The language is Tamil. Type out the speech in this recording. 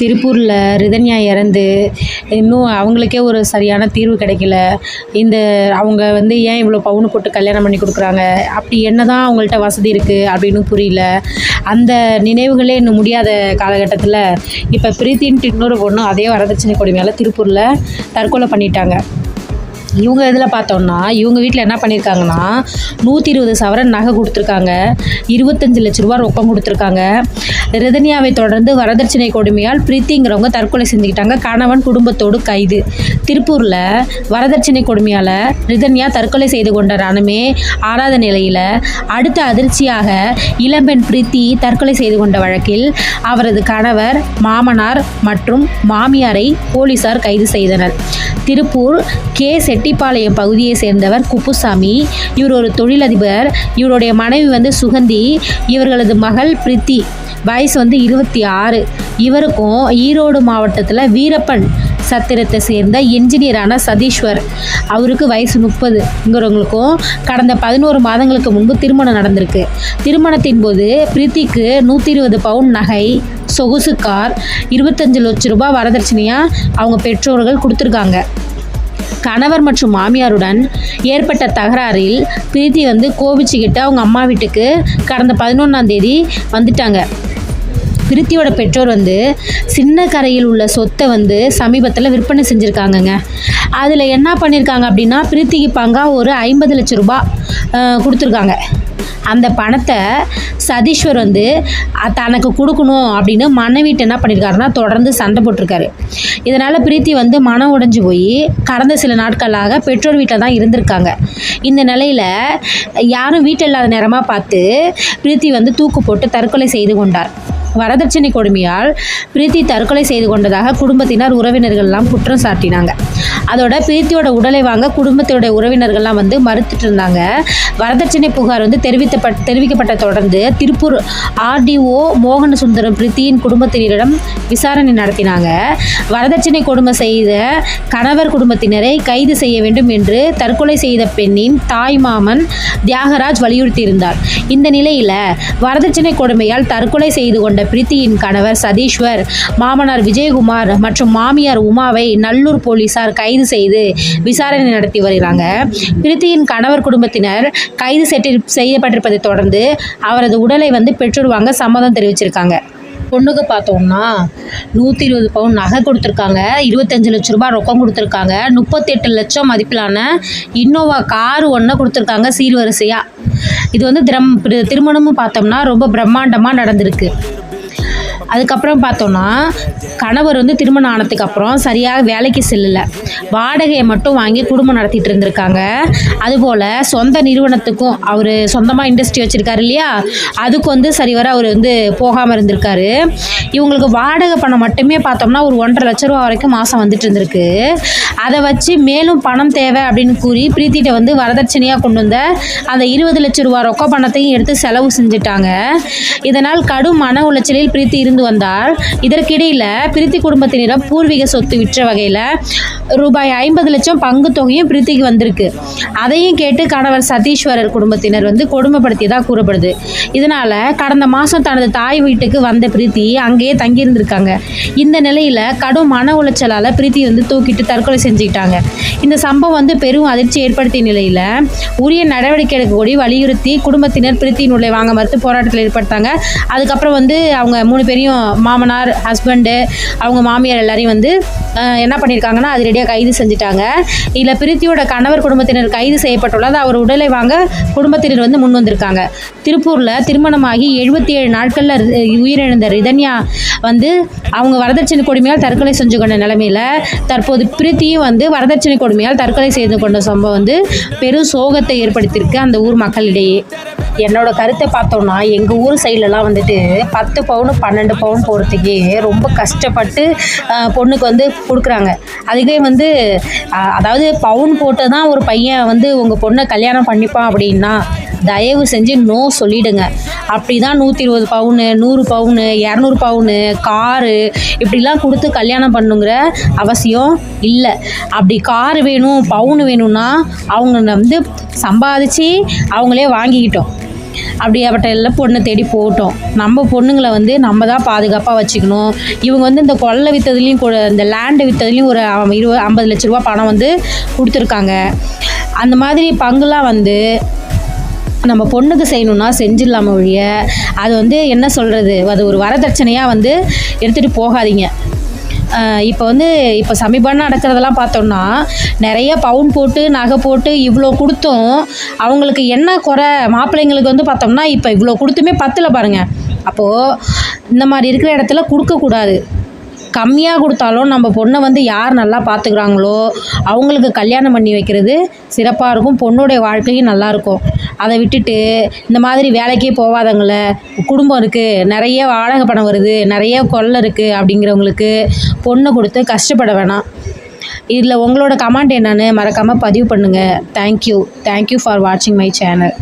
திருப்பூரில் ரிதன்யா இறந்து இன்னும் அவங்களுக்கே ஒரு சரியான தீர்வு கிடைக்கல. இந்த அவங்க வந்து ஏன் இவ்வளோ பவுனு போட்டு கல்யாணம் பண்ணி கொடுக்குறாங்க? அப்படி என்ன தான் அவங்கள்ட்ட வசதி இருக்குது அப்படின்னு புரியல. அந்த நினைவுகளே இன்னும் முடியாத காலகட்டத்தில் இப்போ பிரீத்தின்ட்டு இன்னொரு பொண்ணு அதே வரதட்சணை கொடுமையால் திருப்பூரில் தற்கொலை பண்ணிட்டாங்க. இவங்க இதில் பார்த்தோம்னா இவங்க வீட்டில் என்ன பண்ணியிருக்காங்கன்னா நூற்றி இருபது சவரன் நகை கொடுத்துருக்காங்க. இருபத்தஞ்சு லட்ச ரூபா ரொக்கம் கொடுத்துருக்காங்க. ரிதன்யாவை தொடர்ந்து வரதட்சணை கொடுமையால் பிரீத்திங்கிறவங்க தற்கொலை செஞ்சுக்கிட்டாங்க. கணவன் குடும்பத்தோடு கைது. திருப்பூரில் வரதட்சணை கொடுமையால் ரிதன்யா தற்கொலை செய்து கொண்ட ரணமே ஆறாத நிலையில் அடுத்த அதிர்ச்சியாக இளம்பெண் பிரீத்தி தற்கொலை செய்து கொண்ட வழக்கில் அவரது கணவர் மாமனார் மற்றும் மாமியாரை போலீசார் கைது செய்தனர். திருப்பூர் கே. செட் செட்டிப்பாளையம் பகுதியை சேர்ந்தவர் குப்புசாமி. இவர் ஒரு தொழிலதிபர். இவருடைய மனைவி வந்து சுகந்தி. இவர்களது மகள் பிரித்தி. வயசு வந்து இருபத்தி ஆறு. இவருக்கும் ஈரோடு மாவட்டத்தில் வீரப்பன் சத்திரத்தை சேர்ந்த என்ஜினியரான சதீஸ்வர் அவருக்கு வயசு முப்பதுங்கிறவங்களுக்கும் கடந்த பதினோரு மாதங்களுக்கு முன்பு திருமணம் நடந்திருக்கு. திருமணத்தின் போது பிரீத்திக்கு நூற்றி இருபது பவுன் நகை சொகுசு கார் இருபத்தஞ்சு லட்ச ரூபாய் வரதட்சணையாக அவங்க பெற்றோர்கள் கொடுத்துருக்காங்க. கணவர் மற்றும் மாமியாருடன் ஏற்பட்ட தகராறில் பிரீத்தி வந்து கோபிச்சுக்கிட்டு அவங்க அம்மா வீட்டுக்கு கடந்த பதினொன்றாம் தேதி வந்துட்டாங்க. பிரீத்தியோட பெற்றோர் வந்து சின்ன கரையில் உள்ள சொத்தை வந்து சமீபத்தில் விற்பனை செஞ்சுருக்காங்கங்க. அதில் என்ன பண்ணியிருக்காங்க அப்படின்னா பிரீத்திக்கு பங்கா ஒரு ஐம்பது லட்ச ரூபா கொடுத்துருக்காங்க. அந்த பணத்தை சதீஸ்வர் வந்து தனக்கு கொடுக்கணும் அப்படின்னு மனைவிட்டு என்ன பண்ணியிருக்காருன்னா தொடர்ந்து சண்டை போட்டிருக்காரு. இதனால் பிரீத்தி வந்து மனம் உடைஞ்சு போய் கடந்த சில நாட்களாக பெற்றோர் வீட்டில் தான் இருந்திருக்காங்க. இந்த நிலையில் யாரும் வீட்டில் இல்லாத நேரமாக பார்த்து பிரீத்தி வந்து தூக்கு போட்டு தற்கொலை செய்து கொண்டார். வரதட்சணை கொடுமையால் பிரீத்தி தற்கொலை செய்து கொண்டதாக குடும்பத்தினர் உறவினர்கள்லாம் குற்றம் சாட்டினாங்க. அதோட பிரீத்தியோட உடலை வாங்க குடும்பத்தோட உறவினர்கள்லாம் வந்து மறுத்துட்டு இருந்தாங்க. வரதட்சணை புகார் வந்து தெரிவித்தப்பட் தெரிவிக்கப்பட்ட தொடர்ந்து திருப்பூர் ஆர்டிஓ மோகன சுந்தரம் பிரீத்தியின் குடும்பத்தினரிடம் விசாரணை நடத்தினாங்க. வரதட்சணை கொடுமை செய்த கணவர் குடும்பத்தினரை கைது செய்ய வேண்டும் என்று தற்கொலை செய்த பெண்ணின் தாய் மாமன் தியாகராஜ் வலியுறுத்தியிருந்தார். இந்த நிலையில் வரதட்சணை கொடுமையால் தற்கொலை செய்து கொண்ட பிரீத்தியின் கணவர் சதீஸ்வர் மாமனார் விஜயகுமார் மற்றும் மாமியார் உமாவை நல்லூர் போலீசார் கைது செய்து விசாரணை நடத்தி வருகிறாங்க. பிரீத்தியின் கணவர் குடும்பத்தினர் கைது செய்யப்பட்டிருப்பதை தொடர்ந்து அவரது உடலை வந்து பெற்றோர் வாங்க சம்மதம் தெரிவிச்சிருக்காங்க. பொண்ணுக்கு பார்த்தோம்னா நூற்றி இருபது பவுன் நகை கொடுத்துருக்காங்க. இருபத்தஞ்சு லட்ச ரூபாய் ரொக்கம் கொடுத்துருக்காங்க. முப்பத்தெட்டு லட்சம் மதிப்பிலான இன்னோவா கார் ஒன்று கொடுத்துருக்காங்க சீர்வரிசையாக இது வந்து திரம் திருமணமும் பார்த்தோம்னா ரொம்ப பிரம்மாண்டமாக நடந்திருக்கு. அதுக்கப்புறம் பார்த்தோன்னா கணவர் வந்து திருமணம் ஆனதுக்கு அப்புறம் சரியாக வேலைக்கு செல்லலை. வாடகையை மட்டும் வாங்கி குடும்பம் நடத்திட்டு இருந்திருக்காங்க. அதுபோல் சொந்த நிறுவனத்துக்கும் அவர் சொந்தமாக இண்டஸ்ட்ரி வச்சுருக்காரு இல்லையா? அதுக்கு வந்து சரிவர அவர் வந்து போகாமல் இருந்திருக்காரு. இவங்களுக்கு வாடகை பணம் மட்டுமே பார்த்தோம்னா ஒரு ஒன்றரை லட்ச ரூபா வரைக்கும் மாதம் வந்துட்டு இருந்திருக்கு. அதை வச்சு மேலும் பணம் தேவை அப்படின்னு கூறி பிரீத்திட்ட வந்து வரதட்சணையாக கொண்டு வந்த அந்த இருபது லட்ச ரூபா ரொக்க பணத்தையும் எடுத்து செலவு செஞ்சுட்டாங்க. இதனால் கடும் மன உளைச்சலில் பிரீத்தி இருந்து வந்தால் இதற்கிடையில் பிரீத்தி குடும்பத்தினரிடம் பூர்வீக சொத்து விற்ற வகையில் ரூபாய் ஐம்பது லட்சம் பங்கு தொகையும் பிரீத்திக்கு வந்திருக்கு. அதையும் கேட்டு கணவர் சதீஸ்வரர் குடும்பத்தினர் வந்து கொடுமைப்படுத்தியதாக கூறப்படுது. இதனால் கடந்த மாதம் தனது தாய் வீட்டுக்கு வந்த பிரீத்தி அங்கேயே தங்கியிருந்திருக்காங்க. இந்த நிலையில் கடும் மன உளைச்சலால் பிரீத்தி வந்து தூக்கிட்டு தற்கொலை செஞ்சுக்கிட்டாங்க. இந்த சம்பவம் வந்து பெரும் அதிர்ச்சி ஏற்படுத்திய நிலையில் உரிய நடவடிக்கை எடுக்கக்கூடிய வலியுறுத்தி குடும்பத்தினர் பிரீத்தியின் உள்ளே வாங்க மறுத்து போராட்டத்தில் ஏற்படுத்தாங்க. அதுக்கப்புறம் வந்து அவங்க மூணு பேரையும் மாமனார் ஹஸ்பண்டு அவங்க மாமியார் எல்லாரையும் வந்து என்ன பண்ணியிருக்காங்கன்னா அது ரெடியாக கைது செஞ்சுட்டாங்க. இதில் பிரீத்தியோட கணவர் குடும்பத்தினர் கைது செய்யப்பட்டுள்ளது. அவர் உடலை வாங்க குடும்பத்தினர் வந்து முன் வந்திருக்காங்க. திருப்பூரில் திருமணமாகி எழுபத்தி ஏழு நாட்களில் உயிரிழந்த ரிதன்யா வந்து அவங்க வரதட்சணை கொடுமையால் தற்கொலை செஞ்சு கொண்ட நிலைமையில் தற்போது பிரீத்தியும் வந்து வரதட்சணை கொடுமையால் தற்கொலை செய்து கொண்ட சம்பவம் வந்து பெரும் சோகத்தை ஏற்படுத்தியிருக்கு அந்த ஊர் மக்களிடையே. என்னோட கருத்தை பார்த்தோம்னா எங்கள் ஊர் சைட்லலாம் வந்துட்டு பத்து பவுனு பன்னெண்டு பவுன் போகிறதுக்கே ரொம்ப கஷ்டப்பட்டு பொண்ணுக்கு வந்து கொடுக்குறாங்க. அதுவே வந்து அதாவது பவுன் போட்டு தான் ஒரு பையன் வந்து உங்கள் பொண்ணை கல்யாணம் பண்ணிப்பான் அப்படின்னா தயவு செஞ்சு நோ சொல்லிடுங்க. அப்படி தான் நூற்றி இருபது பவுனு நூறு பவுனு இரநூறு பவுனு காரு இப்படிலாம் கொடுத்து கல்யாணம் பண்ணுங்கிற அவசியம் இல்லை. அப்படி கார் வேணும் பவுனு வேணும்னா அவங்க வந்து சம்பாதிச்சு அவங்களே வாங்கிக்கிட்டோம். அப்படி அவட்ட எல்லாம் பொண்ணை தேடி போட்டோம். நம்ம பொண்ணுங்களை வந்து நம்ம தான் பாதுகாப்பாக வச்சுக்கணும். இவங்க வந்து இந்த கொள்ளை விற்றதுலேயும் இந்த லேண்டை விற்றதுலேயும் ஒரு இருபது ஐம்பது லட்ச ரூபா பணம் வந்து கொடுத்துருக்காங்க. அந்த மாதிரி பங்குலாம் வந்து நம்ம பொண்ணுக்கு செய்யணும்னா செஞ்சிடலாம ஒழிய அது வந்து என்ன சொல்கிறது அது ஒரு வரதட்சணையாக வந்து எடுத்துகிட்டு போகாதீங்க. இப்போ வந்து இப்போ சமீபம் நடக்கிறதெல்லாம் பார்த்தோம்னா நிறைய பவுன் போட்டு நகை போட்டு இவ்வளோ கொடுத்தும் அவங்களுக்கு என்ன குறை? மாப்பிள்ளைங்களுக்கு வந்து பார்த்தோம்னா இப்போ இவ்வளோ கொடுத்துமே பத்தில் பாருங்கள் அப்போது இந்த மாதிரி இருக்கிற இடத்துல கொடுக்கக்கூடாது. கம்மியாக கொடுத்தாலும் நம்ம பொண்ணை வந்து யார் நல்லா பார்த்துக்கிறாங்களோ அவங்களுக்கு கல்யாணம் பண்ணி வைக்கிறது சிறப்பாக இருக்கும். பொண்ணுடைய வாழ்க்கையும் நல்லாயிருக்கும் அதை விட்டுட்டு இந்த மாதிரி வேலைக்கே போகாதவங்கள குடும்பம் இருக்குது நிறைய வாடகை பணம் வருது நிறைய கொள்ளை இருக்குது அப்படிங்கிறவங்களுக்கு பொண்ணை கொடுத்து கஷ்டப்பட வேணாம். இதில் உங்களோட கமெண்ட் என்னன்னு மறக்காமல் பதிவு பண்ணுங்கள் thank you thank you for வாட்சிங் மை சேனல்